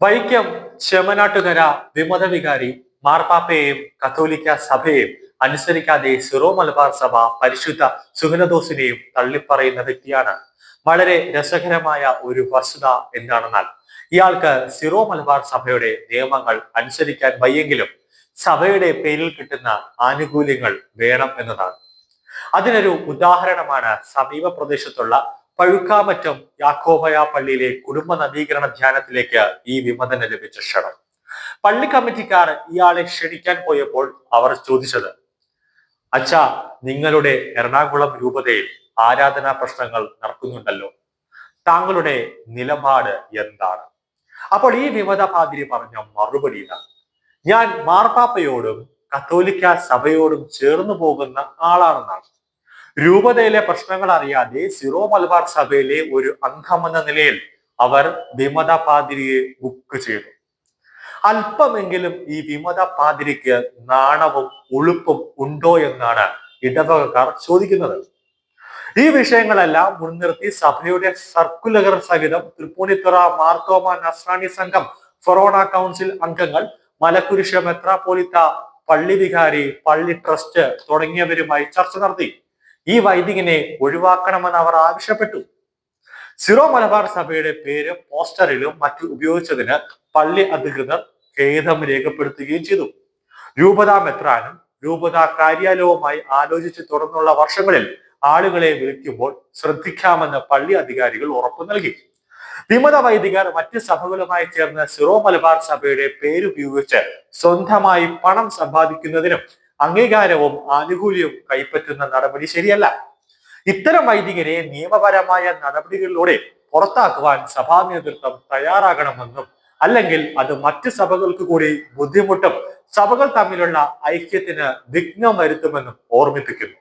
വൈക്കം ചെമനാട്ടുകര വിമത വികാരി മാർപ്പാപ്പയെയും കത്തോലിക്ക സഭയെയും അനുസരിക്കാതെ സിറോ മലബാർ സഭ പരിശുദ്ധ സുഗനദോസിനെയും തള്ളിപ്പറയുന്ന വ്യക്തിയാണ്. വളരെ രസകരമായ ഒരു വസ്തുത എന്താണെന്നാൽ ഇയാൾക്ക് സിറോ മലബാർ സഭയുടെ നിയമങ്ങൾ അനുസരിക്കാൻ വയ്യെങ്കിലും സഭയുടെ പേരിൽ കിട്ടുന്ന ആനുകൂല്യങ്ങൾ വേണം എന്നതാണ്. അതിനൊരു ഉദാഹരണമാണ് സമീപ പ്രദേശത്തുള്ള പഴുക്കാമറ്റം യാക്കോബയ പള്ളിയിലെ കുടുംബ നവീകരണ ധ്യാനത്തിലേക്ക് ഈ വിമതന് ലഭിച്ച ക്ഷണം. പള്ളി കമ്മിറ്റിക്കാർ ഇയാളെ ക്ഷണിക്കാൻ പോയപ്പോൾ അവർ ചോദിച്ചത് അച്ഛാ നിങ്ങളുടെ എറണാകുളം രൂപതയിൽ ആരാധനാ പ്രശ്നങ്ങൾ നടക്കുന്നുണ്ടല്ലോ? താങ്കളുടെ നിലപാട് എന്താണ്? അപ്പോൾ ഈ വിമത പാതിരി പറഞ്ഞ മറുപടി ഞാൻ മാർപ്പാപ്പയോടും കത്തോലിക്ക സഭയോടും ചേർന്നു പോകുന്ന ആളാണെന്നാണ്. രൂപതയിലെ പ്രശ്നങ്ങൾ അറിയാതെ സിറോ മലബാർ സഭയിലെ ഒരു അംഗമെന്ന നിലയിൽ അവർ വിമത പാതിരിയെ ബുക്ക് ചെയ്തു. അല്പമെങ്കിലും ഈ വിമത പാതിരിക്ക് നാണവും ഉളുപ്പും ഉണ്ടോ എന്നാണ് ഇടവകക്കാർ ചോദിക്കുന്നത്. ഈ വിഷയങ്ങളെല്ലാം മുൻനിർത്തി സഭയുടെ സർക്കുലർ സഹിതം തൃപ്പൂണിത്തുറ മാർത്തോമ നസ്രാണി സംഘം ഫൊറോണ കൗൺസിൽ അംഗങ്ങൾ മലക്കുരിശ മെത്രാപോലിത്ത പള്ളി വികാരി പള്ളി ട്രസ്റ്റ് തുടങ്ങിയവരുമായി ചർച്ച നടത്തി. ഈ വൈദികനെ ഒഴിവാക്കണമെന്ന് അവർ ആവശ്യപ്പെട്ടു. സിറോ മലബാർ സഭയുടെ പേര് പോസ്റ്ററിലും മറ്റു ഉപയോഗിച്ചതിന് പള്ളി അധികൃതർ ഖേദം രേഖപ്പെടുത്തുകയും ചെയ്തു. രൂപതാ മെത്രാനും രൂപതാ കാര്യാലയവുമായി ആലോചിച്ച് തുടർന്നുള്ള വർഷങ്ങളിൽ ആളുകളെ വിളിക്കുമ്പോൾ ശ്രദ്ധിക്കാമെന്ന് പള്ളി അധികാരികൾ ഉറപ്പു നൽകി. വിമത വൈദികർ മറ്റ് സഭകളുമായി ചേർന്ന് സിറോ മലബാർ സഭയുടെ പേരുപയോഗിച്ച് സ്വന്തമായി പണം സമ്പാദിക്കുന്നതിനും അംഗീകാരവും ആനുകൂല്യവും കൈപ്പറ്റുന്ന നടപടി ശരിയല്ല. ഇത്തരം വൈദികരെ നിയമപരമായ നടപടികളിലൂടെ പുറത്താക്കുവാൻ സഭാ നേതൃത്വം തയ്യാറാകണമെന്നും അല്ലെങ്കിൽ അത് മറ്റ് സഭകൾക്ക് കൂടി ബുദ്ധിമുട്ടും സഭകൾ തമ്മിലുള്ള ഐക്യത്തിന് വിഘ്നം വരുത്തുമെന്നും ഓർമ്മിപ്പിക്കുന്നു.